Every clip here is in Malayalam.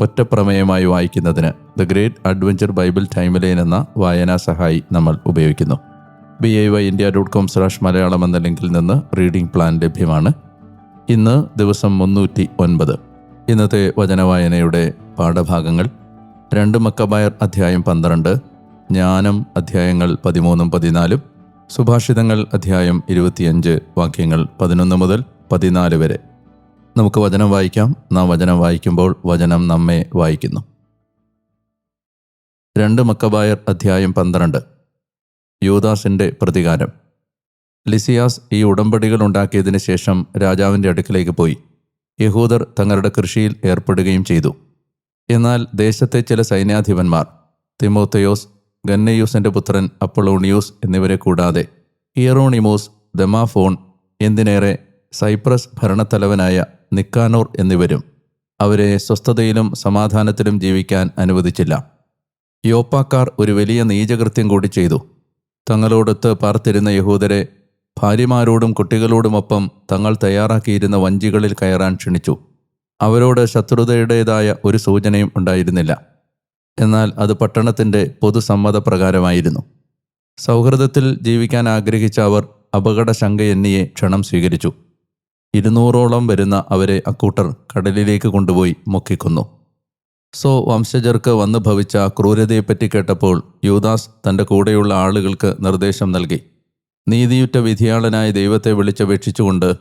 ഒറ്റപ്രമേയമായി വായിക്കുന്നതിന് the great adventure bible timeline എന്ന വായനാ സഹായി നമ്മൾ ഉപയോഗിക്കുന്നു. B I Y India dot com slash Malayalam എന്ന ലിങ്കിൽ നിന്ന് റീഡിംഗ് പ്ലാൻ ലഭ്യമാണ്. ഇന്ന് ദിവസം മുന്നൂറ്റി ഒൻപത് ഇന്നത്തെ വചനവായനയുടെ പാഠഭാഗങ്ങൾ രണ്ട് മക്കബായർ അധ്യായം പന്ത്രണ്ട് ജ്ഞാനം അധ്യായങ്ങൾ പതിമൂന്നും പതിനാലും സുഭാഷിതങ്ങൾ അധ്യായം ഇരുപത്തിയഞ്ച് വാക്യങ്ങൾ പതിനൊന്ന് മുതൽ പതിനാല് വരെ. നമുക്ക് വചനം വായിക്കാം. നാം വചനം വായിക്കുമ്പോൾ വചനം നമ്മെ വായിക്കുന്നു. രണ്ട് മക്കബായർ അധ്യായം പന്ത്രണ്ട്. യൂദാസിന്റെ പ്രതികാരം. ലിസിയാസ് ഈ ഉടമ്പടികൾ ഉണ്ടാക്കിയതിന് ശേഷം രാജാവിന്റെ അടുക്കിലേക്ക് പോയി. യഹൂദർ തങ്ങളുടെ കൃഷിയിൽ ഏർപ്പെടുകയും ചെയ്തു. എന്നാൽ ദേശത്തെ ചില സൈന്യാധിപന്മാർ തിമോത്തയോസ് ഗന്നയൂസിന്റെ പുത്രൻ അപ്പൊളോണിയൂസ് എന്നിവരെ കൂടാതെ ഇയറോണിമോസ് ദമാഫോൺ എന്തിനേറെ സൈപ്രസ് ഭരണത്തലവനായ നിക്കാനോർ എന്നിവരും അവരെ സ്വസ്ഥതയിലും സമാധാനത്തിലും ജീവിക്കാൻ അനുവദിച്ചില്ല. യോപ്പാക്കാർ ഒരു വലിയ നീചകൃത്യം കൂടി ചെയ്തു. തങ്ങളോടൊത്ത് പാർത്തിരുന്ന യഹൂദരെ ഭാര്യമാരോടും കുട്ടികളോടുമൊപ്പം തങ്ങൾ തയ്യാറാക്കിയിരുന്ന വഞ്ചികളിൽ കയറാൻ ക്ഷണിച്ചു. അവരോട് ശത്രുതയുടേതായ ഒരു സൂചനയും ഉണ്ടായിരുന്നില്ല. എന്നാൽ അത് പട്ടണത്തിന്റെ പൊതുസമ്മതപ്രകാരമായിരുന്നു. സൗഹൃദത്തിൽ ജീവിക്കാൻ ആഗ്രഹിച്ച അവർ അപകടശങ്കയെന്നിയെ ക്ഷണം സ്വീകരിച്ചു. ഇരുന്നൂറോളം വരുന്ന അവരെ അക്കൂട്ടർ കടലിലേക്ക് കൊണ്ടുപോയി മുക്കിക്കുന്നു. സോ വംശജർക്ക് വന്നു ഭവിച്ച ക്രൂരതയെപ്പറ്റി കേട്ടപ്പോൾ യൂദാസ് തന്റെ കൂടെയുള്ള ആളുകൾക്ക് നിർദ്ദേശം നൽകി. നീതിയുറ്റ വിധിയാളനായ ദൈവത്തെ വിളിച്ചപേക്ഷിച്ചുകൊണ്ട്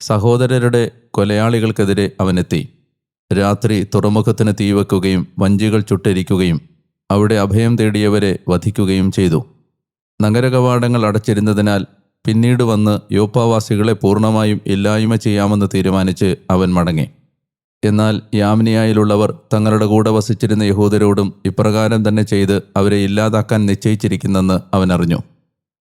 സഹോദരരുടെ കൊലയാളികൾക്കെതിരെ അവനെത്തി. രാത്രി തുറമുഖത്തിന് തീവക്കുകയും വഞ്ചികൾ ചുട്ടരിക്കുകയും അവിടെ അഭയം തേടിയവരെ വധിക്കുകയും ചെയ്തു. നഗരകവാടങ്ങൾ അടച്ചിരുന്നതിനാൽ പിന്നീട് വന്ന് യോപ്പാവാസികളെ പൂർണമായും ഇല്ലായ്മ ചെയ്യാമെന്ന് തീരുമാനിച്ച് അവൻ മടങ്ങി. എന്നാൽ യാമിനിയായിലുള്ളവർ തങ്ങളുടെ കൂടെ വസിച്ചിരുന്ന യഹൂദരോടും ഇപ്രകാരം തന്നെ ചെയ്ത് അവരെ ഇല്ലാതാക്കാൻ നിശ്ചയിച്ചിരിക്കുന്നെന്ന് അവൻ അറിഞ്ഞു.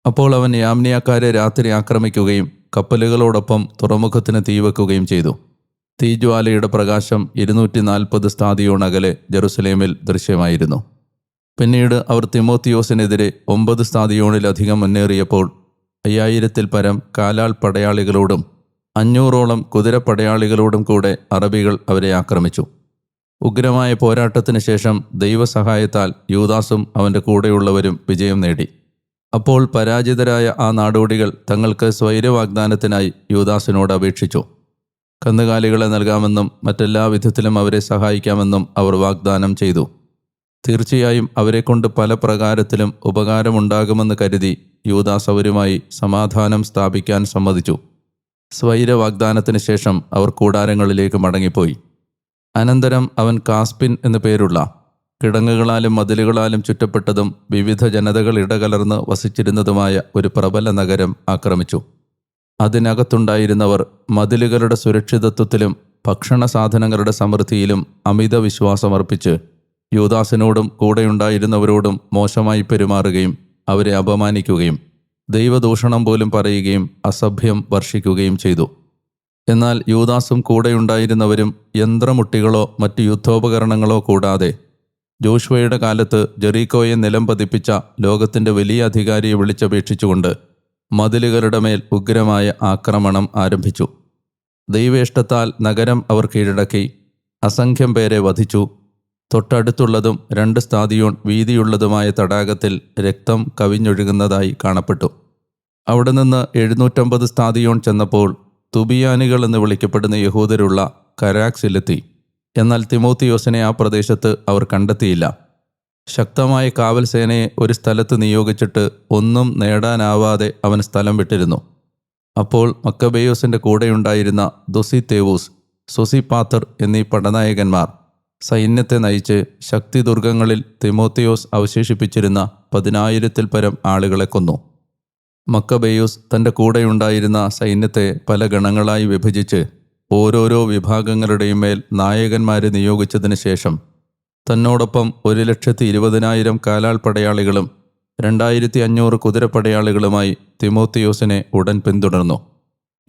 അപ്പോൾ അവൻ യാമിനിയാക്കാരെ രാത്രി ആക്രമിക്കുകയും കപ്പലുകളോടൊപ്പം തുറമുഖത്തിന് തീവെക്കുകയും ചെയ്തു. തീജ്വാലയുടെ പ്രകാശം ഇരുന്നൂറ്റി നാൽപ്പത് സ്ഥാതിയോൺ അകലെ ജെറുസലേമിൽ ദൃശ്യമായിരുന്നു. പിന്നീട് അവർ തിമോത്തിയോസിനെതിരെ ഒമ്പത് സ്ഥാതിയോണിലധികം മുന്നേറിയപ്പോൾ അയ്യായിരത്തിൽ പരം കാലാൾ പടയാളികളോടും അഞ്ഞൂറോളം കുതിരപ്പടയാളികളോടും കൂടെ അറബികൾ അവരെ ആക്രമിച്ചു. ഉഗ്രമായ പോരാട്ടത്തിന് ശേഷം ദൈവസഹായത്താൽ യൂദാസും അവന്റെ കൂടെയുള്ളവരും വിജയം നേടി. അപ്പോൾ പരാജിതരായ ആ നാടോടികൾ തങ്ങൾക്ക് സ്വൈര്യവാഗ്ദാനത്തിനായി യൂദാസിനോട് അപേക്ഷിച്ചു. കന്നുകാലികളെ നൽകാമെന്നും മറ്റെല്ലാ വിധത്തിലും അവരെ സഹായിക്കാമെന്നും അവർ വാഗ്ദാനം ചെയ്തു. തീർച്ചയായും അവരെക്കൊണ്ട് പല പ്രകാരത്തിലും ഉപകാരമുണ്ടാകുമെന്ന് കരുതി യൂദാസ് അവരുമായി സമാധാനം സ്ഥാപിക്കാൻ സമ്മതിച്ചു. സ്വൈര വാഗ്ദാനത്തിന് ശേഷം അവർ കൂടാരങ്ങളിലേക്ക് മടങ്ങിപ്പോയി. അനന്തരം അവൻ കാസ്പിൻ എന്നു പേരുള്ള കിടങ്ങുകളാലും മതിലുകളാലും ചുറ്റപ്പെട്ടതും വിവിധ ജനതകൾ ഇടകലർന്ന് വസിച്ചിരുന്നതുമായ ഒരു പ്രബല നഗരം ആക്രമിച്ചു. അതിനകത്തുണ്ടായിരുന്നവർ മതിലുകളുടെ സുരക്ഷിതത്വത്തിലും ഭക്ഷണ സാധനങ്ങളുടെ സമൃദ്ധിയിലും അമിത വിശ്വാസമർപ്പിച്ച് യൂദാസിനോടും കൂടെയുണ്ടായിരുന്നവരോടും മോശമായി പെരുമാറുകയും അവരെ അപമാനിക്കുകയും ദൈവദൂഷണം പോലും പറയുകയും അസഭ്യം വർഷിക്കുകയും ചെയ്തു. എന്നാൽ യൂദാസും കൂടെയുണ്ടായിരുന്നവരും യന്ത്രമുട്ടികളോ മറ്റു യുദ്ധോപകരണങ്ങളോ കൂടാതെ ജോഷുവയുടെ കാലത്ത് ജെറീക്കോയെ നിലം പതിപ്പിച്ച ലോകത്തിന്റെ വലിയ അധികാരിയെ വിളിച്ചപേക്ഷിച്ചുകൊണ്ട് മതിലുകളുടെ മേൽ ഉഗ്രമായ ആക്രമണം ആരംഭിച്ചു. ദൈവേഷ്ടത്താൽ നഗരം അവർ കീഴടക്കി അസംഖ്യം പേരെ വധിച്ചു തൊട്ടടുത്തുള്ളതും രണ്ട് സ്ഥാതിയോൺ വീതിയുള്ളതുമായ തടാകത്തിൽ രക്തം കവിഞ്ഞൊഴുകുന്നതായി കാണപ്പെട്ടു. അവിടെ നിന്ന് എഴുന്നൂറ്റമ്പത് സ്ഥാതിയോൺ ചെന്നപ്പോൾ തുബിയാനികൾ എന്ന് വിളിക്കപ്പെടുന്ന യഹൂദരുള്ള കരാക്സിലെത്തി. എന്നാൽ തിമോത്തിയോസിനെ ആ പ്രദേശത്ത് അവർ കണ്ടെത്തിയില്ല. ശക്തമായ കാവൽ സേനയെ ഒരു സ്ഥലത്ത് നിയോഗിച്ചിട്ട് ഒന്നും നേടാനാവാതെ അവൻ സ്ഥലം വിട്ടിരുന്നു. അപ്പോൾ മക്കബേയോസിന്റെ കൂടെയുണ്ടായിരുന്ന ദൊസി തേവൂസ് സൊസി പാത്തർ എന്നീ പടനായകന്മാർ സൈന്യത്തെ നയിച്ച് ശക്തിദുർഗങ്ങളിൽ തിമോത്തിയോസ് അവശേഷിപ്പിച്ചിരുന്ന പതിനായിരത്തിൽ പരം ആളുകളെ കൊന്നു. മക്കബേയൂസ് തന്റെ കൂടെയുണ്ടായിരുന്ന സൈന്യത്തെ പല ഗണങ്ങളായി വിഭജിച്ച് ഓരോരോ വിഭാഗങ്ങളുടെയും മേൽ നായകന്മാരെ നിയോഗിച്ചതിന് ശേഷം തന്നോടൊപ്പം ഒരു ലക്ഷത്തി ഇരുപതിനായിരം കാലാൾ പടയാളികളും രണ്ടായിരത്തി അഞ്ഞൂറ് കുതിരപ്പടയാളികളുമായി തിമോത്തിയോസിനെ ഉടൻ പിന്തുടർന്നു.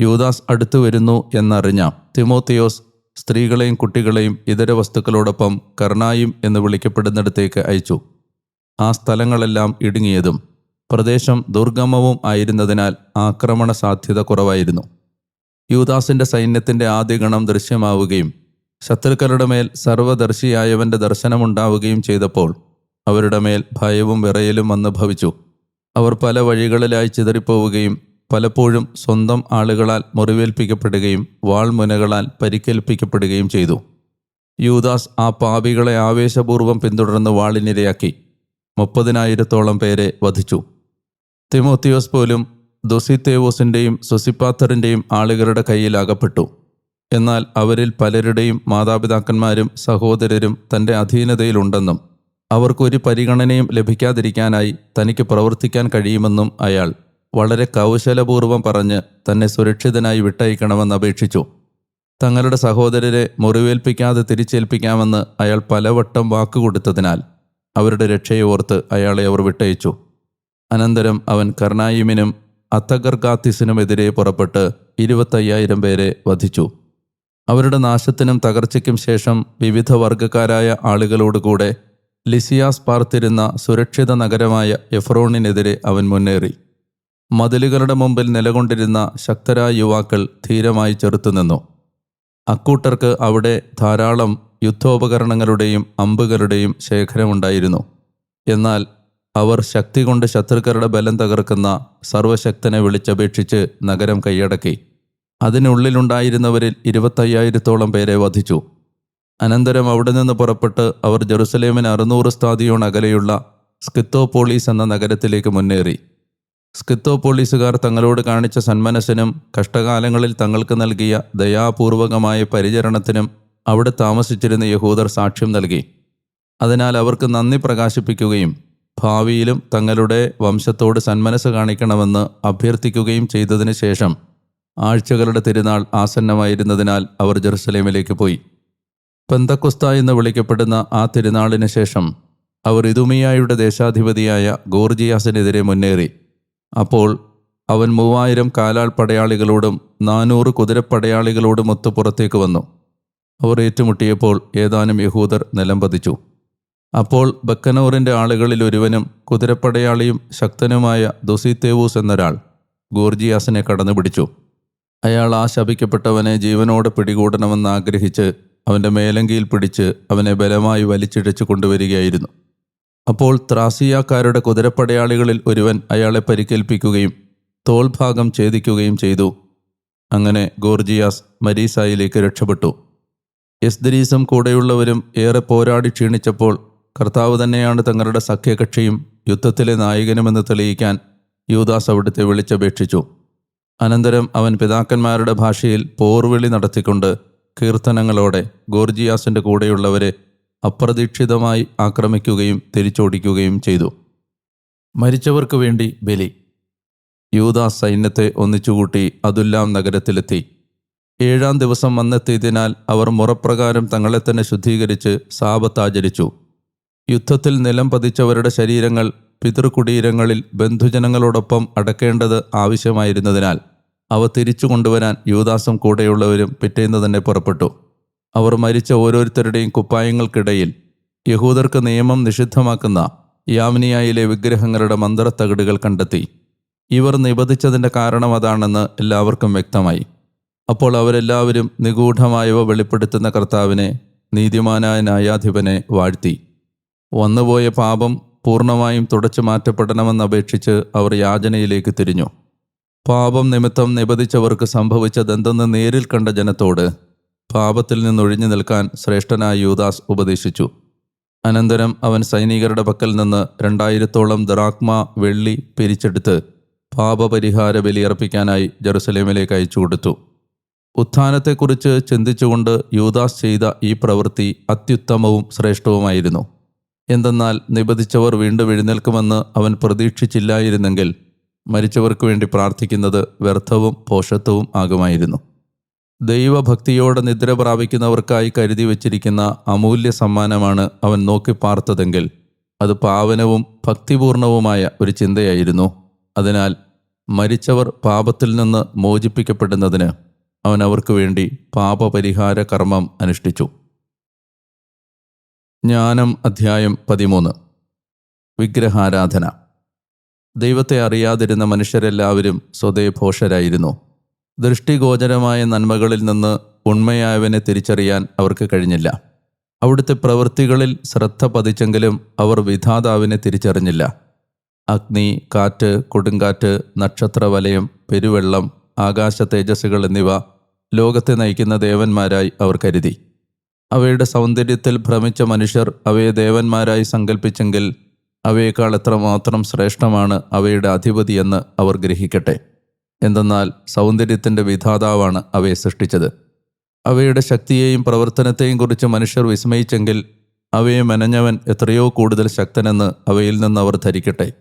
യൂദാസ് അടുത്തു വരുന്നു എന്നറിഞ്ഞ തിമോത്തിയോസ് സ്ത്രീകളെയും കുട്ടികളെയും ഇതര വസ്തുക്കളോടൊപ്പം കർണായും എന്ന് വിളിക്കപ്പെടുന്നിടത്തേക്ക് അയച്ചു. ആ സ്ഥലങ്ങളെല്ലാം ഇടുങ്ങിയതും പ്രദേശം ദുർഗമവും ആയിരുന്നതിനാൽ ആക്രമണ സാധ്യത കുറവായിരുന്നു. യൂദാസിന്റെ സൈന്യത്തിന്റെ ആദ്യ ഗണം ദൃശ്യമാവുകയും ശത്രുക്കളുടെ മേൽ സർവദർശിയായവന്റെ ദർശനമുണ്ടാവുകയും ചെയ്തപ്പോൾ അവരുടെ മേൽ ഭയവും വിറയലും വന്ന് ഭവിച്ചു അവർ പല വഴികളിലായി ചിതറിപ്പോവുകയും പലപ്പോഴും സ്വന്തം ആളുകളാൽ മുറിവേൽപ്പിക്കപ്പെടുകയും വാൾമുനകളാൽ പരിക്കേൽപ്പിക്കപ്പെടുകയും ചെയ്തു. യൂദാസ് ആ പാപികളെ ആവേശപൂർവം പിന്തുടർന്ന് വാളിനിരയാക്കി. മുപ്പതിനായിരത്തോളം പേരെ വധിച്ചു. തിമോത്തിയോസ് പോലും ദൊസിത്തേവോസിന്റെയും സൊസിപ്പാത്തറിന്റെയും ആളുകളുടെ കയ്യിൽ അകപ്പെട്ടു. എന്നാൽ അവരിൽ പലരുടെയും മാതാപിതാക്കന്മാരും സഹോദരരും തന്റെ അധീനതയിലുണ്ടെന്നും അവർക്കൊരു പരിഗണനയും ലഭിക്കാതിരിക്കാനായി തനിക്ക് പ്രവർത്തിക്കാൻ കഴിയുമെന്നും അയാൾ വളരെ കൗശലപൂർവം പറഞ്ഞ് തന്നെ സുരക്ഷിതനായി വിട്ടയക്കണമെന്ന് അപേക്ഷിച്ചു. തങ്ങളുടെ സഹോദരരെ മുറിവേൽപ്പിക്കാതെ തിരിച്ചേൽപ്പിക്കാമെന്ന് അയാൾ പലവട്ടം വാക്കുകൊടുത്തതിനാൽ അവരുടെ രക്ഷയെ ഓർത്ത് അയാളെ അവർ വിട്ടയച്ചു. അനന്തരം അവൻ കർണായിമിനും അത്തഗർഗാത്തിസിനുമെതിരെ പുറപ്പെട്ട് ഇരുപത്തയ്യായിരം പേരെ വധിച്ചു. അവരുടെ നാശത്തിനും തകർച്ചയ്ക്കും ശേഷം വിവിധ വർഗക്കാരായ ആളുകളോടുകൂടെ ലിസിയാസ് പാർത്തിരുന്ന സുരക്ഷിത നഗരമായ എഫ്രോണിനെതിരെ അവൻ മുന്നേറി. മതിലുകളുടെ മുമ്പിൽ നിലകൊണ്ടിരുന്ന ശക്തരായ യുവാക്കൾ ധീരമായി ചെറുത്തുനിന്നു. അക്കൂട്ടർക്ക് അവിടെ ധാരാളം യുദ്ധോപകരണങ്ങളുടെയും അമ്പുകളുടെയും ശേഖരമുണ്ടായിരുന്നു. എന്നാൽ അവർ ശക്തി കൊണ്ട് ശത്രുക്കളുടെ ബലം തകർക്കുന്ന സർവശക്തനെ വിളിച്ചപേക്ഷിച്ച് നഗരം കൈയടക്കി. അതിനുള്ളിലുണ്ടായിരുന്നവരിൽ ഇരുപത്തയ്യായിരത്തോളം പേരെ വധിച്ചു. അനന്തരം അവിടെ നിന്ന് പുറപ്പെട്ട് അവർ ജെറുസലേമിന് അറുന്നൂറ് സ്ഥാതിയോണകലെയുള്ള സ്കിത്തോപോളീസ് എന്ന നഗരത്തിലേക്ക് മുന്നേറി. സ്കിത്തോപോളീസുകാർ തങ്ങളോട് കാണിച്ച സന്മനസ്സിനും കഷ്ടകാലങ്ങളിൽ തങ്ങൾക്ക് നൽകിയ ദയാപൂർവകമായ പരിചരണത്തിനും അവിടെ താമസിച്ചിരുന്ന യഹൂദർ സാക്ഷ്യം നൽകി. അതിനാൽ അവർക്ക് നന്ദി പ്രകാശിപ്പിക്കുകയും ഭാവിയിലും തങ്ങളുടെ വംശത്തോട് സന്മനസ് കാണിക്കണമെന്ന് അഭ്യർത്ഥിക്കുകയും ചെയ്തതിനു ശേഷം ആഴ്ചകളുടെ തിരുനാൾ ആസന്നമായിരുന്നതിനാൽ അവർ ജെറുസലേമിലേക്ക് പോയി. പെന്തക്കുസ്ത എന്ന് വിളിക്കപ്പെടുന്ന ആ തിരുനാളിന് ശേഷം അവർ ഇതുമിയായുടെ ദേശാധിപതിയായ ഗോർജിയാസിനെതിരെ മുന്നേറി. അപ്പോൾ അവൻ മൂവായിരം കാലാൾ പടയാളികളോടും നാനൂറ് കുതിരപ്പടയാളികളോടും ഒത്തു പുറത്തേക്ക് വന്നു. അവർ ഏറ്റുമുട്ടിയപ്പോൾ ഏതാനും യഹൂദർ നിലംപതിച്ചു. അപ്പോൾ ബക്കനൂറിന്റെ ആളുകളിൽ ഒരുവനും കുതിരപ്പടയാളിയും ശക്തനുമായ ദുസിത്തേവൂസ് എന്നൊരാൾ ഗോർജിയാസിനെ കടന്നുപിടിച്ചു. അയാൾ ആ ശപിക്കപ്പെട്ടവനെ ജീവനോടെ പിടികൂടണമെന്ന് ആഗ്രഹിച്ച് അവന്റെ മേലങ്കിയിൽ പിടിച്ച് അവനെ ബലമായി വലിച്ചിഴച്ചു കൊണ്ടുവരികയായിരുന്നു. അപ്പോൾ ത്രാസിയാക്കാരുടെ കുതിരപ്പടയാളികളിൽ ഒരുവൻ അയാളെ പരിക്കേൽപ്പിക്കുകയും തോൾഭാഗം ഛേദിക്കുകയും ചെയ്തു. അങ്ങനെ ഗോർജിയാസ് മരീസായിലേക്ക് രക്ഷപ്പെട്ടു. എസ്ദരീസും കൂടെയുള്ളവരും ഏറെ പോരാടി ക്ഷീണിച്ചപ്പോൾ കർത്താവ് തന്നെയാണ് തങ്ങളുടെ സഖ്യകക്ഷിയും യുദ്ധത്തിലെ നായകനുമെന്ന് തെളിയിക്കാൻ യൂദാസ് അവിടുത്തെ വിളിച്ചപേക്ഷിച്ചു. അനന്തരം അവൻ പിതാക്കന്മാരുടെ ഭാഷയിൽ പോർവിളി നടത്തിക്കൊണ്ട് കീർത്തനങ്ങളോടെ ഗോർജിയാസിന്റെ കൂടെയുള്ളവരെ അപ്രതീക്ഷിതമായി ആക്രമിക്കുകയും തിരിച്ചോടിക്കുകയും ചെയ്തു. മരിച്ചവർക്ക് വേണ്ടി ബലി. യൂത സൈന്യത്തെ ഒന്നിച്ചുകൂട്ടി അതുല്ലാം നഗരത്തിലെത്തി. ഏഴാം ദിവസം വന്നെത്തിയതിനാൽ അവർ മുറപ്രകാരം തങ്ങളെ തന്നെ ശുദ്ധീകരിച്ച് സാപത്താചരിച്ചു യുദ്ധത്തിൽ നിലം പതിച്ചവരുടെ ശരീരങ്ങൾ പിതൃകുടീരങ്ങളിൽ ബന്ധുജനങ്ങളോടൊപ്പം അടക്കേണ്ടത് ആവശ്യമായിരുന്നതിനാൽ അവ തിരിച്ചു കൊണ്ടുവരാൻ യൂദാസും കൂടെയുള്ളവരും പിറ്റേന്ന് തന്നെ പുറപ്പെട്ടു. അവർ മരിച്ച ഓരോരുത്തരുടെയും കുപ്പായങ്ങൾക്കിടയിൽ യഹൂദർക്ക് നിയമം നിഷിദ്ധമാക്കുന്ന യാമിനിയായിലെ വിഗ്രഹങ്ങളുടെ മന്ത്രത്തകിടുകൾ കണ്ടെത്തി. ഇവർ നിബന്ധിച്ചതിന്റെ കാരണം അതാണെന്ന് എല്ലാവർക്കും വ്യക്തമായി. അപ്പോൾ അവരെല്ലാവരും നിഗൂഢമായവ വെളിപ്പെടുത്തുന്ന കർത്താവിനെ നീതിമാനായ ന്യായാധിപനെ വാഴ്ത്തി. വന്നുപോയ പാപം പൂർണമായും തുടച്ചു മാറ്റപ്പെടണമെന്ന് അപേക്ഷിച്ച് അവർ യാചനയിലേക്ക് തിരിഞ്ഞു. പാപം നിമിത്തം നിബന്ധിച്ചവർക്ക് സംഭവിച്ചതെന്തെന്ന് നേരിൽ കണ്ട ജനത്തോട് പാപത്തിൽ നിന്നൊഴിഞ്ഞു നിൽക്കാൻ ശ്രേഷ്ഠനായ യൂദാസ് ഉപദേശിച്ചു. അനന്തരം അവൻ സൈനികരുടെ പക്കൽ നിന്ന് രണ്ടായിരത്തോളം ദറാക്മ വെള്ളി പിരിച്ചെടുത്ത് പാപപരിഹാര ബലിയർപ്പിക്കാനായി ജെറുസലേമിലേക്ക് അയച്ചു കൊടുത്തു. ഉത്ഥാനത്തെക്കുറിച്ച് ചിന്തിച്ചുകൊണ്ട് യൂദാസ് ചെയ്ത ഈ പ്രവൃത്തി അത്യുത്തമവും ശ്രേഷ്ഠവുമായിരുന്നു. എന്തെന്നാൽ നിബന്ധിച്ചവർ വീണ്ടും എഴുന്നേൽക്കുമെന്ന് അവൻ പ്രതീക്ഷിച്ചില്ലായിരുന്നെങ്കിൽ മരിച്ചവർക്ക് വേണ്ടി പ്രാർത്ഥിക്കുന്നത് വ്യർത്ഥവും പോഷത്വവും ആകുമായിരുന്നു. ദൈവഭക്തിയോടെ നിദ്ര പ്രാപിക്കുന്നവർക്കായി കരുതി വച്ചിരിക്കുന്ന അമൂല്യ സമ്മാനമാണ് അവൻ നോക്കി പാർത്തതെങ്കിൽ അത് പാവനവും ഭക്തിപൂർണവുമായ ഒരു ചിന്തയായിരുന്നു. അതിനാൽ മരിച്ചവർ പാപത്തിൽ നിന്ന് മോചിപ്പിക്കപ്പെടുന്നതിന് അവൻ അവർക്ക് വേണ്ടി പാപപരിഹാര കർമ്മം അനുഷ്ഠിച്ചു. ജ്ഞാനം അധ്യായം പതിമൂന്ന്. വിഗ്രഹാരാധന. ദൈവത്തെ അറിയാതിരുന്ന മനുഷ്യരെല്ലാവരും സ്വതേ ഭോഷരായിരുന്നു ദൃഷ്ടിഗോചരമായ നന്മകളിൽ നിന്ന് ഉണ്മയായവനെ തിരിച്ചറിയാൻ അവർക്ക് കഴിഞ്ഞില്ല. അവിടുത്തെ പ്രവൃത്തികളിൽ ശ്രദ്ധ പതിച്ചെങ്കിലും അവർ വിധാതാവിനെ തിരിച്ചറിഞ്ഞില്ല. അഗ്നി കാറ്റ് കൊടുങ്കാറ്റ് നക്ഷത്രവലയം പെരുവെള്ളം ആകാശ തേജസ്സുകൾ എന്നിവ ലോകത്തെ നയിക്കുന്ന ദേവന്മാരായി അവർ കരുതി. അവയുടെ സൗന്ദര്യത്തിൽ ഭ്രമിച്ച മനുഷ്യർ അവയെ ദേവന്മാരായി സങ്കല്പിച്ചെങ്കിൽ അവയേക്കാൾ എത്രമാത്രം ശ്രേഷ്ഠമാണ് അവയുടെ അധിപതിയെന്ന് അവർ ഗ്രഹിക്കട്ടെ. എന്തെന്നാൽ സൗന്ദര്യത്തിന്റെ വിധാതാവാണ് അവയെ സൃഷ്ടിച്ചത്. അവയുടെ ശക്തിയെയും പ്രവർത്തനത്തെയും കുറിച്ച് മനുഷ്യർ വിസ്മയിച്ചെങ്കിൽ അവയെ മെനഞ്ഞവൻ എത്രയോ കൂടുതൽ ശക്തനെന്ന് അവയിൽ നിന്ന് അവർ ധരിക്കട്ടെ.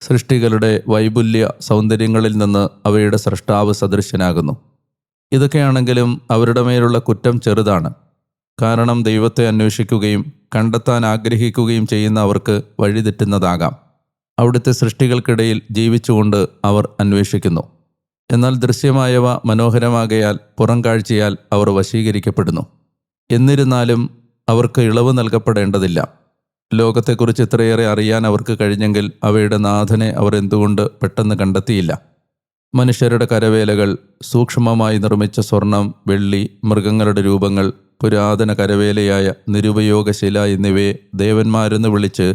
സൃഷ്ടികളുടെ വൈപുല്യ സൗന്ദര്യങ്ങളിൽ നിന്ന് അവയുടെ സൃഷ്ടാവ് സദൃശ്യനാകുന്നു ഇതൊക്കെയാണെങ്കിലും അവരുടെ മേലുള്ള കുറ്റം ചെറുതാണ്. കാരണം ദൈവത്തെ അന്വേഷിക്കുകയും കണ്ടെത്താൻ ആഗ്രഹിക്കുകയും ചെയ്യുന്ന അവർക്ക് വഴിതെറ്റുന്നതാകാം. അവിടുത്തെ സൃഷ്ടികൾക്കിടയിൽ ജീവിച്ചുകൊണ്ട് അവർ അന്വേഷിക്കുന്നു. എന്നാൽ ദൃശ്യമായവ മനോഹരമാകയാൽ പുറം കാഴ്ചയാൽ അവർ വശീകരിക്കപ്പെടുന്നു. എന്നിരുന്നാലും അവർക്ക് ഇളവ് നൽകപ്പെടേണ്ടതില്ല. ലോകത്തെക്കുറിച്ച് ഇത്രയേറെ അറിയാൻ അവർക്ക് കഴിഞ്ഞെങ്കിൽ അവയുടെ നാഥനെ അവർ എന്തുകൊണ്ട് പെട്ടെന്ന് കണ്ടെത്തിയില്ല? മനുഷ്യരുടെ കരവേലകൾ സൂക്ഷ്മമായി നിർമ്മിച്ച സ്വർണം വെള്ളി മൃഗങ്ങളുടെ രൂപങ്ങൾ പുരാതന കരവേലയായ നിരുപയോഗശില എന്നിവയെ ദേവന്മാരെന്ന് വിളിച്ച്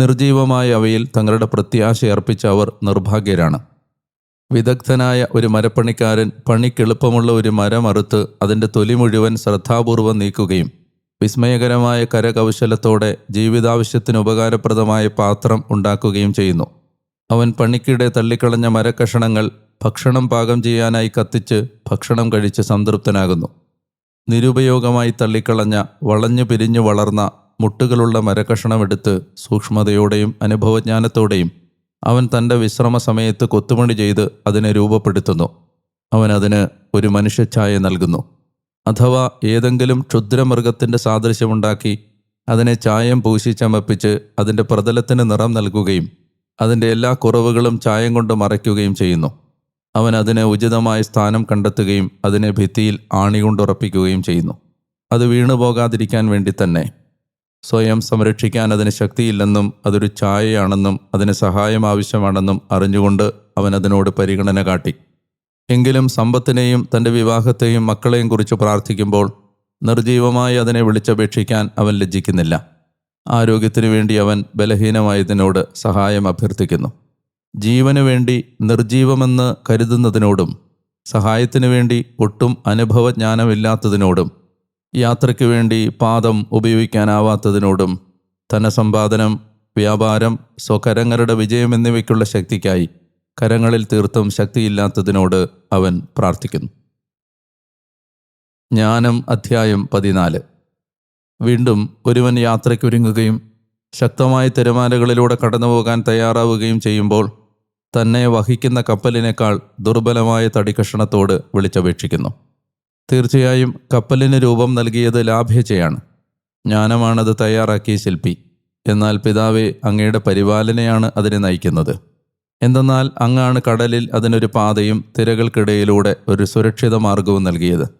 നിർജീവമായ അവയിൽ തങ്ങളുടെ പ്രത്യാശ അർപ്പിച്ച അവർ നിർഭാഗ്യരാണ്. വിദഗ്ധനായ ഒരു മരപ്പണിക്കാരൻ പണിക്കെളുപ്പമുള്ള ഒരു മരം അറുത്ത് അതിന്റെ തൊലി മുഴുവൻ ശ്രദ്ധാപൂർവം നീക്കുകയും വിസ്മയകരമായ കരകൗശലത്തോടെ ജീവിതാവശ്യത്തിന് ഉപകാരപ്രദമായ പാത്രം ഉണ്ടാക്കുകയും ചെയ്യുന്നു. അവൻ പണിക്കിടെ തള്ളിക്കളഞ്ഞ മരക്കഷണങ്ങൾ ഭക്ഷണം പാകം ചെയ്യാനായി കത്തിച്ച് ഭക്ഷണം കഴിച്ച് സംതൃപ്തനാകുന്നു. നിരുപയോഗമായി തള്ളിക്കളഞ്ഞ വളഞ്ഞു പിരിഞ്ഞു വളർന്ന മുട്ടുകളുള്ള മരക്കഷണമെടുത്ത് സൂക്ഷ്മതയോടെയും അനുഭവജ്ഞാനത്തോടെയും അവൻ തന്റെ വിശ്രമ സമയത്ത് കൊത്തുപണി ചെയ്ത് അതിനെ രൂപപ്പെടുത്തുന്നു. അവൻ അതിന് ഒരു മനുഷ്യഛായ നൽകുന്നു. അഥവാ ഏതെങ്കിലും ക്ഷുദ്രമൃഗത്തിന്റെ സാദൃശ്യമുണ്ടാക്കി അതിനെ ചായം പൂശി ചമപ്പിച്ച് അതിന്റെ പ്രതലത്തിന് നിറം നൽകുകയും അതിന്റെ എല്ലാ കുറവുകളും ചായം കൊണ്ട് മറയ്ക്കുകയും ചെയ്യുന്നു. അവൻ അതിന് ഉചിതമായ സ്ഥാനം കണ്ടെത്തുകയും അതിനെ ഭിത്തിയിൽ ആണികൊണ്ടുറപ്പിക്കുകയും ചെയ്യുന്നു. അത് വീണുപോകാതിരിക്കാൻ വേണ്ടി തന്നെ. സ്വയം സംരക്ഷിക്കാൻ അതിന് ശക്തിയില്ലെന്നും അതൊരു ഛായയാണെന്നും അതിന് സഹായം ആവശ്യമാണെന്നും അറിഞ്ഞുകൊണ്ട് അവൻ അതിനോട് പരിഗണന കാട്ടി. എങ്കിലും സമ്പത്തിനെയും തന്റെ വിവാഹത്തെയും മക്കളെയും കുറിച്ച് പ്രാർത്ഥിക്കുമ്പോൾ നിർജീവമായി അതിനെ വിളിച്ചപേക്ഷിക്കാൻ അവൻ ലജ്ജിക്കുന്നില്ല. ആരോഗ്യത്തിനു വേണ്ടി അവൻ ബലഹീനമായതിനോട് സഹായം അഭ്യർത്ഥിക്കുന്നു. ജീവന് വേണ്ടി നിർജീവമെന്ന് കരുതുന്നതിനോടും സഹായത്തിനു വേണ്ടി ഒട്ടും അനുഭവജ്ഞാനമില്ലാത്തതിനോടും യാത്രയ്ക്ക് വേണ്ടി പാദം ഉപയോഗിക്കാനാവാത്തതിനോടും ധനസമ്പാദനം വ്യാപാരം സ്വകരങ്ങളുടെ വിജയം എന്നിവയ്ക്കുള്ള ശക്തിക്കായി കരങ്ങളിൽ തീർത്തും ശക്തിയില്ലാത്തതിനോട് അവൻ പ്രാർത്ഥിക്കുന്നു. ജ്ഞാനം അധ്യായം പതിനാല്. വീണ്ടും ഒരുവൻ യാത്രയ്ക്കൊരുങ്ങുകയും ശക്തമായ തിരമാലകളിലൂടെ കടന്നുപോകാൻ തയ്യാറാവുകയും ചെയ്യുമ്പോൾ തന്നെ വഹിക്കുന്ന കപ്പലിനേക്കാൾ ദുർബലമായ തടിക്കഷണത്തോട് വിളിച്ചപേക്ഷിക്കുന്നു. തീർച്ചയായും കപ്പലിന് രൂപം നൽകിയത് ലാഭ്യചയാണ് ജ്ഞാനമാണത് തയ്യാറാക്കിയ ശില്പി. എന്നാൽ പിതാവെ അങ്ങയുടെ പരിപാലനയാണ് അതിനെ നയിക്കുന്നത്. എന്തെന്നാൽ അങ്ങാണ് കടലിൽ അതിനൊരു പാതയും തിരകൾക്കിടയിലൂടെ ഒരു സുരക്ഷിത മാർഗവും നൽകിയത്.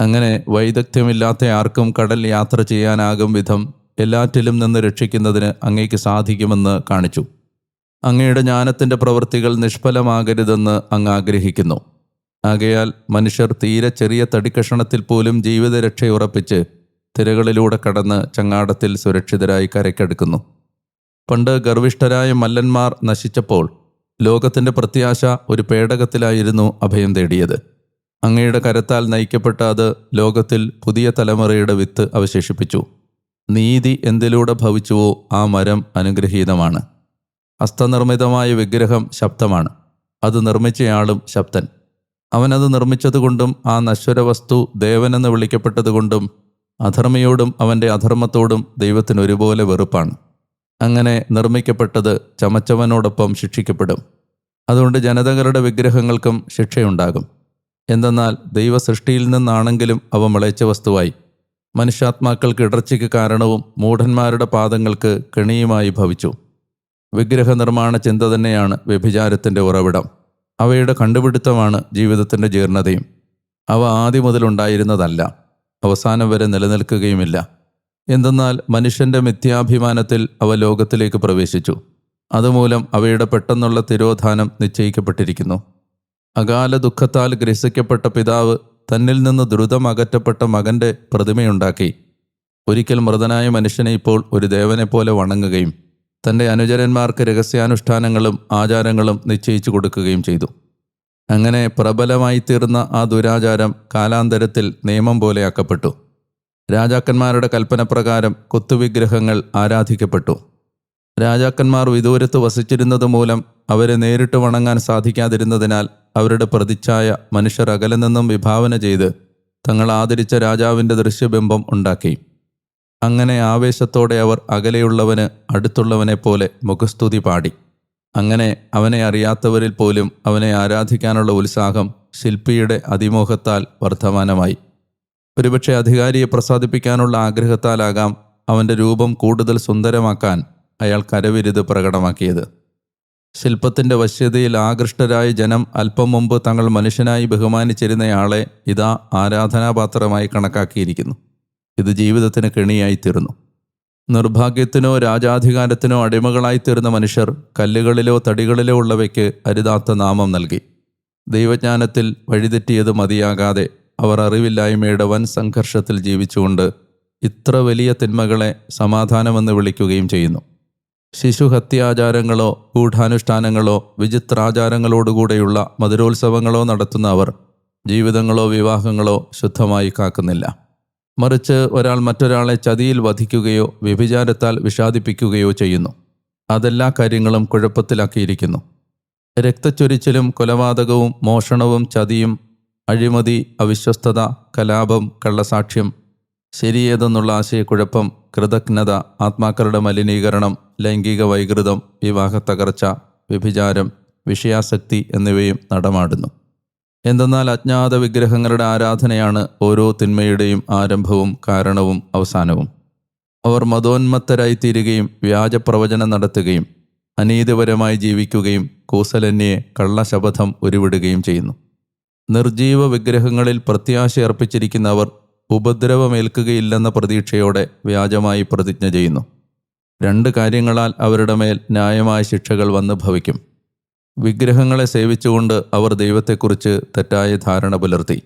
അങ്ങനെ വൈദഗ്ധ്യമില്ലാത്ത ആർക്കും കടൽ യാത്ര ചെയ്യാനാകും വിധം എല്ലാറ്റിലും നിന്ന് രക്ഷിക്കുന്നതിന് അങ്ങേക്ക് സാധിക്കുമെന്ന് കാണിച്ചു. അങ്ങയുടെ ജ്ഞാനത്തിന്റെ പ്രവൃത്തികൾ നിഷ്ഫലമാകരുതെന്ന് അങ്ങ് ആഗ്രഹിക്കുന്നു. ആകയാൽ മനുഷ്യർ തീരെ ചെറിയ തടിക്കഷണത്തിൽ പോലും ജീവിതരക്ഷയുറപ്പിച്ച് തിരകളിലൂടെ കടന്ന് ചങ്ങാടത്തിൽ സുരക്ഷിതരായി കരയ്ക്കെടുക്കുന്നു. പണ്ട് ഗർവിഷ്ഠരായ മല്ലന്മാർ നശിച്ചപ്പോൾ ലോകത്തിന്റെ പ്രത്യാശ ഒരു പേടകത്തിലായിരുന്നു അഭയം തേടിയത്. അങ്ങയുടെ കരത്താൽ നയിക്കപ്പെട്ട അത് ലോകത്തിൽ പുതിയ തലമുറയുടെ വിത്ത് അവശേഷിപ്പിച്ചു. നീതി എന്തിലൂടെ ഭവിച്ചുവോ ആ മരം അനുഗ്രഹീതമാണ്. ഹസ്തനിർമ്മിതമായ വിഗ്രഹം ശബ്ദമാണ്. അത് നിർമ്മിച്ചയാളും ശബ്ദൻ. അവനത് നിർമ്മിച്ചതുകൊണ്ടും ആ നശ്വര വസ്തു ദേവനെന്ന് വിളിക്കപ്പെട്ടതുകൊണ്ടും അധർമ്മയോടും അവന്റെ അധർമ്മത്തോടും ദൈവത്തിന് ഒരുപോലെ വെറുപ്പാണ്. അങ്ങനെ നിർമ്മിക്കപ്പെട്ടത് ചമച്ചവനോടൊപ്പം ശിക്ഷിക്കപ്പെടും. അതുകൊണ്ട് ജനതകളുടെ വിഗ്രഹങ്ങൾക്കും ശിക്ഷയുണ്ടാകും. എന്തെന്നാൽ ദൈവ സൃഷ്ടിയിൽ നിന്നാണെങ്കിലും അവ മിളയച്ച വസ്തുവായി. മനുഷ്യാത്മാക്കൾക്ക് ഇടർച്ചയ്ക്ക് കാരണവും മൂഢന്മാരുടെ പാദങ്ങൾക്ക് കെണിയുമായി ഭവിച്ചു. വിഗ്രഹ നിർമ്മാണ ചിന്ത തന്നെയാണ് വ്യഭിചാരത്തിന്റെ ഉറവിടം. അവയുടെ കണ്ടുപിടുത്തമാണ് ജീവിതത്തിന്റെ ജീർണതയും. അവ ആദ്യം മുതലുണ്ടായിരുന്നതല്ല അവസാനം വരെ നിലനിൽക്കുകയുമില്ല. എന്തെന്നാൽ മനുഷ്യന്റെ മിഥ്യാഭിമാനത്തിൽ അവ ലോകത്തിലേക്ക് പ്രവേശിച്ചു. അതുമൂലം അവയുടെ പെട്ടെന്നുള്ള തിരോധാനം നിശ്ചയിക്കപ്പെട്ടിരിക്കുന്നു. അകാല ദുഃഖത്താൽ ഗ്രസിക്കപ്പെട്ട പിതാവ് തന്നിൽ നിന്ന് ദ്രുതം അകറ്റപ്പെട്ട മകന്റെ പ്രതിമയുണ്ടാക്കി. ഒരിക്കൽ മൃതനായ മനുഷ്യനെ ഇപ്പോൾ ഒരു ദേവനെപ്പോലെ പോലെ വണങ്ങുകയും തന്റെ അനുചരന്മാർക്ക് രഹസ്യാനുഷ്ഠാനങ്ങളും ആചാരങ്ങളും നിശ്ചയിച്ചു കൊടുക്കുകയും ചെയ്തു. അങ്ങനെ പ്രബലമായി തീർന്ന ആ ദുരാചാരം കാലാന്തരത്തിൽ നിയമം പോലെയാക്കപ്പെട്ടു. രാജാക്കന്മാരുടെ കൽപ്പനപ്രകാരം കൊത്തുവിഗ്രഹങ്ങൾ ആരാധിക്കപ്പെട്ടു. രാജാക്കന്മാർ വിദൂരത്ത് വസിച്ചിരുന്നത് മൂലം അവരെ നേരിട്ട് വണങ്ങാൻ സാധിക്കാതിരുന്നതിനാൽ അവരുടെ പ്രതിച്ഛായ മനുഷ്യർ അകലെ നിന്നും വിഭാവന ചെയ്ത് തങ്ങൾ ആദരിച്ച രാജാവിന്റെ ദൃശ്യബിംബം ഉണ്ടാക്കി. അങ്ങനെ ആവേശത്തോടെ അവർ അകലെയുള്ളവന് അടുത്തുള്ളവനെ പോലെ മുഖസ്തുതി പാടി. അങ്ങനെ അവനെ അറിയാത്തവരിൽ പോലും അവനെ ആരാധിക്കാനുള്ള ഉത്സാഹം ശില്പിയുടെ അതിമോഹത്താൽ വർദ്ധമാനമായി. ഒരുപക്ഷെ അധികാരിയെ പ്രസാദിപ്പിക്കാനുള്ള ആഗ്രഹത്താലാകാം അവന്റെ രൂപം കൂടുതൽ സുന്ദരമാക്കാൻ അയാൾ കരവിരുത് പ്രകടമാക്കിയത്. ശില്പത്തിന്റെ വശ്യതയിൽ ആകൃഷ്ടരായ ജനം അല്പം മുമ്പ് തങ്ങൾ മനുഷ്യനായി ബഹുമാനിച്ചിരുന്നയാളെ ഇതാ ആരാധനാപാത്രമായി കണക്കാക്കിയിരിക്കുന്നു. ഇത് ജീവിതത്തിന് കെണിയായി തീർന്നു നിർഭാഗ്യത്തിനോ രാജാധികാരത്തിനോ അടിമകളായി തീർന്ന മനുഷ്യർ കല്ലുകളിലോ തടികളിലോ ഉള്ളവയ്ക്ക് അരുതാത്ത നാമം നൽകി. ദൈവജ്ഞാനത്തിൽ വഴിതെറ്റിയത് മതിയാകാതെ അവർ അറിവില്ലായ്മയുടെ വൻ സംഘർഷത്തിൽ ജീവിച്ചുകൊണ്ട് ഇത്ര വലിയ തിന്മകളെ സമാധാനമെന്ന് വിളിക്കുകയും ചെയ്യുന്നു. ശിശുഹത്യാചാരങ്ങളോ ഗൂഢാനുഷ്ഠാനങ്ങളോ വിചിത്രാചാരങ്ങളോടുകൂടെയുള്ള മധുരോത്സവങ്ങളോ നടത്തുന്ന അവർ ജീവിതങ്ങളോ വിവാഹങ്ങളോ ശുദ്ധമായി കാക്കുന്നില്ല. മറിച്ച് ഒരാൾ മറ്റൊരാളെ ചതിയിൽ വധിക്കുകയോ വ്യഭിചാരത്താൽ വിഷാദിപ്പിക്കുകയോ ചെയ്യുന്നു. അതെല്ലാ കാര്യങ്ങളും കുഴപ്പത്തിലാക്കിയിരിക്കുന്നു. രക്തച്ചൊരിച്ചിലും കൊലപാതകവും മോഷണവും ചതിയും അഴിമതി അവിശ്വസ്തത കലാപം കള്ളസാക്ഷ്യം ശരിയേതെന്നുള്ള ആശയക്കുഴപ്പം കൃതജ്ഞത ആത്മാക്കളുടെ മലിനീകരണം ലൈംഗിക വൈകൃതം വിവാഹത്തകർച്ച വ്യഭിചാരം വിഷയാസക്തി എന്നിവയും നടമാടുന്നു. എന്തെന്നാൽ അജ്ഞാത വിഗ്രഹങ്ങളുടെ ആരാധനയാണ് ഓരോ തിന്മയുടെയും ആരംഭവും കാരണവും അവസാനവും. അവർ മതോന്മത്തരായി തീരുകയും വ്യാജപ്രവചനം നടത്തുകയും അനീതിപരമായി ജീവിക്കുകയും കൂസലന്യെ കള്ളശപഥം ഉരുവിടുകയും ചെയ്യുന്നു. നിർജീവ വിഗ്രഹങ്ങളിൽ പ്രത്യാശ അർപ്പിച്ചിരിക്കുന്നവർ ഉപദ്രവമേൽക്കുകയില്ലെന്ന പ്രതീക്ഷയോടെ വ്യാജമായി പ്രതിജ്ഞ ചെയ്യുന്നു. രണ്ട് കാര്യങ്ങളാൽ അവരുടെ മേൽ ന്യായമായ ശിക്ഷകൾ വന്ന് ഭവിക്കും. വിഗ്രഹങ്ങളെ സേവിച്ചുകൊണ്ട് അവർ ദൈവത്തെക്കുറിച്ച് തെറ്റായ ധാരണ പുലർത്തി.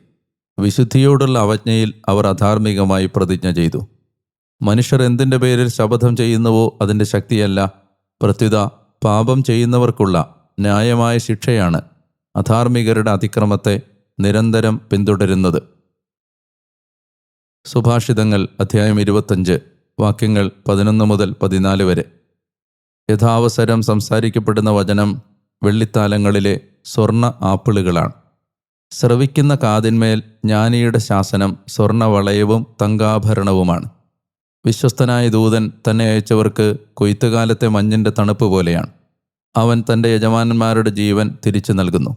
വിശുദ്ധിയോടുള്ള അവജ്ഞയിൽ അവർ അധാർമികമായി പ്രതിജ്ഞ ചെയ്തു. മനുഷ്യർ എന്തിന്റെ പേരിൽ ശപഥം ചെയ്യുന്നുവോ അതിന്റെ ശക്തിയല്ല. പ്രത്യുത പാപം ചെയ്യുന്നവർക്കുള്ള ന്യായമായ ശിക്ഷയാണ് അധാർമികരുടെ അതിക്രമത്തെ നിരന്തരം പിന്തുടരുന്നത്. സുഭാഷിതങ്ങൾ അധ്യായം ഇരുപത്തഞ്ച് വാക്യങ്ങൾ പതിനൊന്ന് മുതൽ പതിനാല് വരെ. യഥാവസരം സംസാരിക്കപ്പെടുന്ന വചനം വെള്ളിത്താലങ്ങളിലെ സ്വർണ ആപ്പിളുകളാണ്. ശ്രവിക്കുന്ന കാതിന്മേൽ ജ്ഞാനിയുടെ ശാസനം സ്വർണവളയവും തങ്കാഭരണവുമാണ്. വിശ്വസ്തനായ ദൂതൻ തന്നെ അയച്ചവർക്ക് കൊയ്ത്തുകാലത്തെ മഞ്ഞിന്റെ തണുപ്പ് പോലെയാണ്. അവൻ തന്റെ യജമാനന്മാരുടെ ജീവൻ തിരിച്ചു നൽകുന്നു.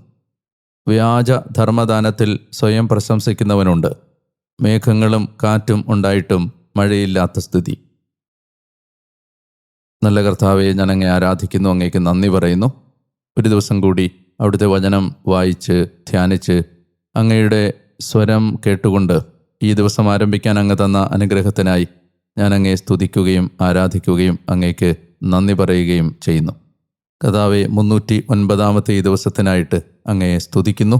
വ്യാജ ധർമ്മദാനത്തിൽ സ്വയം പ്രശംസിക്കുന്നവനുണ്ട്. മേഘങ്ങളും കാറ്റും ഉണ്ടായിട്ടും മഴയില്ലാത്ത സ്ഥിതി. നല്ല കർത്താവെ ഞാനങ്ങെ ആരാധിക്കുന്നു അങ്ങേക്ക് നന്ദി പറയുന്നു. ഒരു ദിവസം കൂടി അവിടുത്തെ വചനം വായിച്ച് ധ്യാനിച്ച് അങ്ങയുടെ സ്വരം കേട്ടുകൊണ്ട് ഈ ദിവസം ആരംഭിക്കാൻ അങ്ങ് തന്ന അനുഗ്രഹത്തിനായി ഞാൻ അങ്ങയെ സ്തുതിക്കുകയും ആരാധിക്കുകയും അങ്ങേക്ക് നന്ദി പറയുകയും ചെയ്യുന്നു. കഥാവെ മുന്നൂറ്റി ഒൻപതാമത്തെ ഈ ദിവസത്തിനായിട്ട് അങ്ങയെ സ്തുതിക്കുന്നു.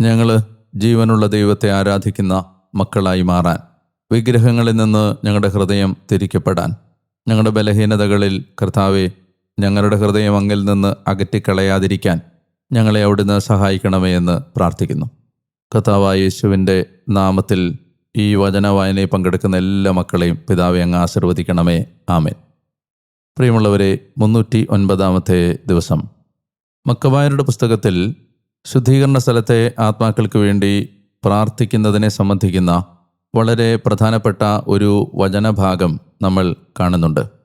ഞങ്ങൾ ജീവനുള്ള ദൈവത്തെ ആരാധിക്കുന്ന മക്കളായി മാറാൻ വിഗ്രഹങ്ങളിൽ നിന്ന് ഞങ്ങളുടെ ഹൃദയം തിരിക്കപ്പെടാൻ ഞങ്ങളുടെ ബലഹീനതകളിൽ കർത്താവെ ഞങ്ങളുടെ ഹൃദയം അങ്ങിൽ നിന്ന് അകറ്റിക്കളയാതിരിക്കാൻ ഞങ്ങളെ അവിടുന്ന് സഹായിക്കണമേ എന്ന് പ്രാർത്ഥിക്കുന്നു. കഥാവായ യേശുവിന്റെ നാമത്തിൽ ഈ വചന വായനയിൽ പങ്കെടുക്കുന്ന എല്ലാ മക്കളെയും പിതാവെ അങ്ങ് ആശീർവദിക്കണമേ. ആമേൻ. പ്രിയമുള്ളവരെ മുന്നൂറ്റി ഒൻപതാമത്തെ ദിവസം. മക്കവായരുടെ പുസ്തകത്തിൽ ശുദ്ധീകരണ സ്ഥലത്തെ ആത്മാക്കൾക്ക് വേണ്ടി പ്രാർത്ഥിക്കുന്നതിനെ സംബന്ധിക്കുന്ന വളരെ പ്രധാനപ്പെട്ട ഒരു വചനഭാഗം നമ്മൾ കാണുന്നുണ്ട്.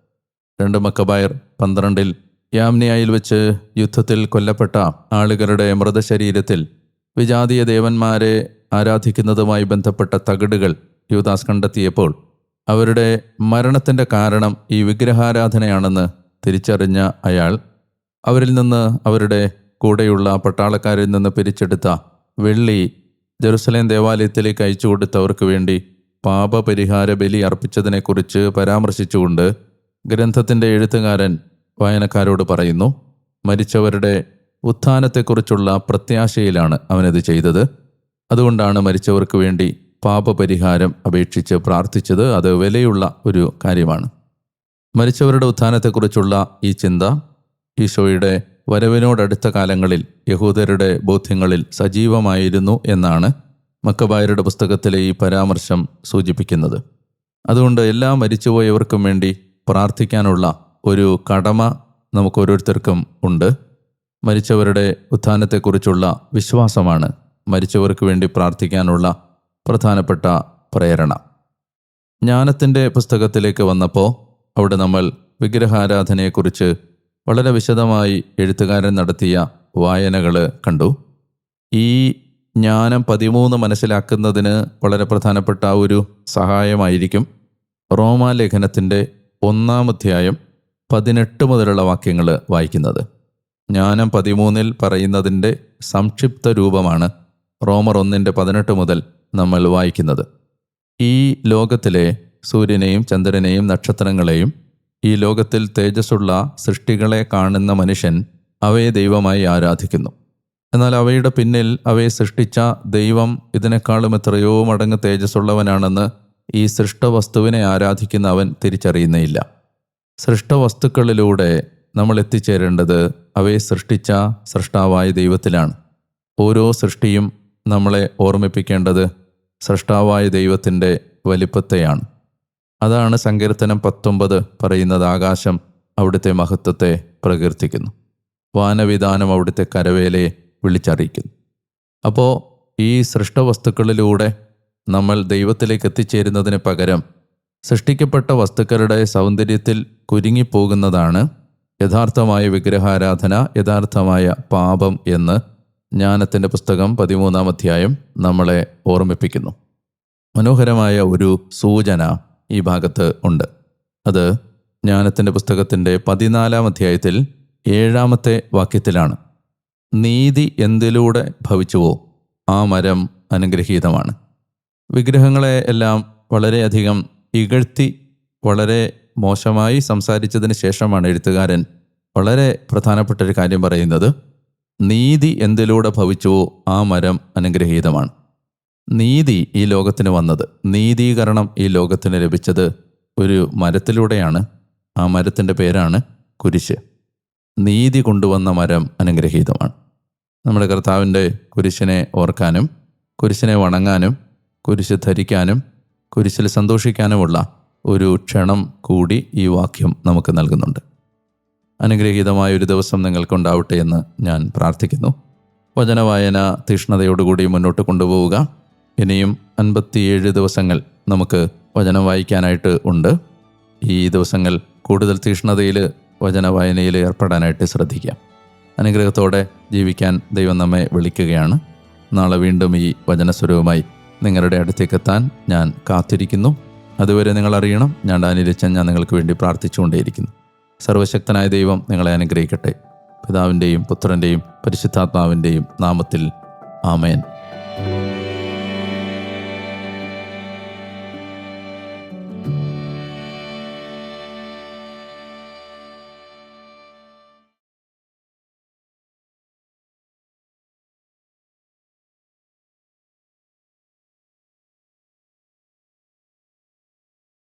രണ്ട് മക്കബായർ പന്ത്രണ്ടിൽ യാമ്നിയായിൽ വെച്ച് യുദ്ധത്തിൽ കൊല്ലപ്പെട്ട ആളുകളുടെ മൃതശരീരത്തിൽ വിജാതീയ ദേവന്മാരെ ആരാധിക്കുന്നതുമായി ബന്ധപ്പെട്ട തകിടുകൾ യൂദാസ് കണ്ടെത്തിയപ്പോൾ അവരുടെ മരണത്തിന്റെ കാരണം ഈ വിഗ്രഹാരാധനയാണെന്ന് തിരിച്ചറിഞ്ഞ അയാൾ അവരിൽ നിന്ന് അവരുടെ കൂടെയുള്ള പട്ടാളക്കാരിൽ നിന്ന് പിരിച്ചെടുത്ത വെള്ളി ജെറുസലേം ദേവാലയത്തിലേക്ക് അയച്ചു കൊടുത്തവർക്ക് വേണ്ടി പാപപരിഹാര ബലി അർപ്പിച്ചതിനെക്കുറിച്ച് പരാമർശിച്ചുകൊണ്ട് ഗ്രന്ഥത്തിന്റെ എഴുത്തുകാരൻ വായനക്കാരോട് പറയുന്നു മരിച്ചവരുടെ ഉത്ഥാനത്തെക്കുറിച്ചുള്ള പ്രത്യാശയിലാണ് അവനത് ചെയ്തത്. അതുകൊണ്ടാണ് മരിച്ചവർക്ക് വേണ്ടി പാപപരിഹാരം അപേക്ഷിച്ച് പ്രാർത്ഥിച്ചത്. അത് വിലയുള്ള ഒരു കാര്യമാണ്. മരിച്ചവരുടെ ഉത്ഥാനത്തെക്കുറിച്ചുള്ള ഈ ചിന്ത ഈശോയുടെ വരവിനോടടുത്ത കാലങ്ങളിൽ യഹൂദരുടെ ബോധ്യങ്ങളിൽ സജീവമായിരുന്നു എന്നാണ് മക്കബായരുടെ പുസ്തകത്തിലെ ഈ പരാമർശം സൂചിപ്പിക്കുന്നത്. അതുകൊണ്ട് എല്ലാ മരിച്ചുപോയവർക്കും വേണ്ടി പ്രാർത്ഥിക്കാനുള്ള ഒരു കടമ നമുക്ക് ഓരോരുത്തർക്കും ഉണ്ട്. മരിച്ചവരുടെ ഉത്ഥാനത്തെക്കുറിച്ചുള്ള വിശ്വാസമാണ് മരിച്ചവർക്ക് വേണ്ടി പ്രാർത്ഥിക്കാനുള്ള പ്രധാനപ്പെട്ട പ്രേരണ. ജ്ഞാനത്തിന്റെ പുസ്തകത്തിലേക്ക് വന്നപ്പോൾ അവിടെ നമ്മൾ വിഗ്രഹാരാധനയെക്കുറിച്ച് വളരെ വിശദമായി എഴുത്തുകാരൻ നടത്തിയ വായനകൾ കണ്ടു. ഈ ജ്ഞാനം പതിമൂന്ന് മനസ്സിലാക്കുന്നതിന് വളരെ പ്രധാനപ്പെട്ട ഒരു സഹായമായിരിക്കും റോമാലേഖനത്തിന്റെ ഒന്നാം അധ്യായം പതിനെട്ട് മുതലുള്ള വാക്യങ്ങൾ വായിക്കുന്നത്. ജ്ഞാനം പതിമൂന്നിൽ പറയുന്നതിന്റെ സംക്ഷിപ്ത രൂപമാണ് റോമർ ഒന്നിന്റെ പതിനെട്ട് മുതൽ നമ്മൾ വായിക്കുന്നത്. ഈ ലോകത്തിലെ സൂര്യനെയും ചന്ദ്രനെയും നക്ഷത്രങ്ങളെയും ഈ ലോകത്തിൽ തേജസ്സുള്ള സൃഷ്ടികളെ കാണുന്ന മനുഷ്യൻ അവയെ ദൈവമായി ആരാധിക്കുന്നു. എന്നാൽ അവയുടെ പിന്നിൽ അവയെ സൃഷ്ടിച്ച ദൈവം ഇതിനേക്കാളും എത്രയോ മടങ്ങ് തേജസ്സുള്ളവനാണെന്ന് ഈ സൃഷ്ടവസ്തുവിനെ ആരാധിക്കുന്ന അവൻ തിരിച്ചറിയുന്നേയില്ല. സൃഷ്ടവസ്തുക്കളിലൂടെ നമ്മൾ എത്തിച്ചേരേണ്ടത് അവയെ സൃഷ്ടിച്ച സൃഷ്ടാവായ ദൈവത്തിലാണ്. ഓരോ സൃഷ്ടിയും നമ്മളെ ഓർമ്മിപ്പിക്കേണ്ടത് സൃഷ്ടാവായ ദൈവത്തിന്റെ വലിപ്പത്തെയാണ്. അതാണ് സങ്കീർത്തനം പത്തൊമ്പത് പറയുന്നത് ആകാശം അവിടുത്തെ മഹത്വത്തെ പ്രകീർത്തിക്കുന്നു. വാനവിധാനം അവിടുത്തെ കരവേലയെ വിളിച്ചറിയിക്കുന്നു. അപ്പോൾ ഈ സൃഷ്ടവസ്തുക്കളിലൂടെ നമ്മൾ ദൈവത്തിലേക്ക് എത്തിച്ചേരുന്നതിന് പകരം സൃഷ്ടിക്കപ്പെട്ട വസ്തുക്കളുടെ സൗന്ദര്യത്തിൽ കുരുങ്ങിപ്പോകുന്നതാണ് യഥാർത്ഥമായ വിഗ്രഹാരാധന യഥാർത്ഥമായ പാപം എന്ന് ജ്ഞാനത്തിന്റെ പുസ്തകം പതിമൂന്നാം അധ്യായം നമ്മളെ ഓർമ്മിപ്പിക്കുന്നു. മനോഹരമായ ഒരു സൂചന ഈ ഭാഗത്ത് ഉണ്ട്. അത് ജ്ഞാനത്തിന്റെ പുസ്തകത്തിന്റെ പതിനാലാം അധ്യായത്തിൽ ഏഴാമത്തെ വാക്യത്തിലാണ്. നീതി എന്തിലൂടെ ഭവിച്ചുവോ ആ മരം അനുഗ്രഹീതമാണ്. വിഗ്രഹങ്ങളെ എല്ലാം വളരെയധികം ഇകഴ്ത്തി വളരെ മോശമായി സംസാരിച്ചതിന് ശേഷമാണ് എഴുത്തുകാരൻ വളരെ പ്രധാനപ്പെട്ട ഒരു കാര്യം പറയുന്നത്. നീതി എന്തിലൂടെ ഭവിച്ചുവോ ആ മരം അനുഗ്രഹീതമാണ്. നീതി ഈ ലോകത്തിന് വന്നത് നീതീകരണം ഈ ലോകത്തിന് ലഭിച്ചത് ഒരു മരത്തിലൂടെയാണ്. ആ മരത്തിന്റെ പേരാണ് കുരിശ്. നീതി കൊണ്ടുവന്ന മരം അനുഗ്രഹീതമാണ്. നമ്മുടെ കർത്താവിന്റെ കുരിശിനെ ഓർക്കാനും കുരിശിനെ വണങ്ങാനും കുരിശ് ധരിക്കാനും കുരിശിൽ സന്തോഷിക്കാനുമുള്ള ഒരു ക്ഷണം കൂടി ഈ വാക്യം നമുക്ക് നൽകുന്നുണ്ട്. അനുഗ്രഹീതമായ ഒരു ദിവസം നിങ്ങൾക്കുണ്ടാവട്ടെ എന്ന് ഞാൻ പ്രാർത്ഥിക്കുന്നു. വചനവായന തീഷ്ണതയോടുകൂടി മുന്നോട്ട് കൊണ്ടുപോവുക. ഇനിയും അൻപത്തിയേഴ് ദിവസങ്ങൾ നമുക്ക് വചനം വായിക്കാനായിട്ട് ഉണ്ട്. ഈ ദിവസങ്ങൾ കൂടുതൽ തീഷ്ണതയിൽ വചനവായനയിൽ ഏർപ്പെടാനായിട്ട് ശ്രദ്ധിക്കാം അനുഗ്രഹത്തോടെ ജീവിക്കാൻ ദൈവം നമ്മെ വിളിക്കുകയാണ്. നാളെ വീണ്ടും ഈ വചനസ്വരവുമായി നിങ്ങളുടെ അടുത്തേക്കെത്താൻ ഞാൻ കാത്തിരിക്കുന്നു. അതുവരെ നിങ്ങൾ അറിയണം ഞാൻ ഡാനിലച്ചൻ ഞാൻ നിങ്ങൾക്ക് വേണ്ടി പ്രാർത്ഥിച്ചുകൊണ്ടേയിരിക്കുന്നു. സർവശക്തനായ ദൈവം നിങ്ങളെ അനുഗ്രഹിക്കട്ടെ. പിതാവിന്റെയും പുത്രന്റെയും പരിശുദ്ധാത്മാവിന്റെയും നാമത്തിൽ ആമേൻ.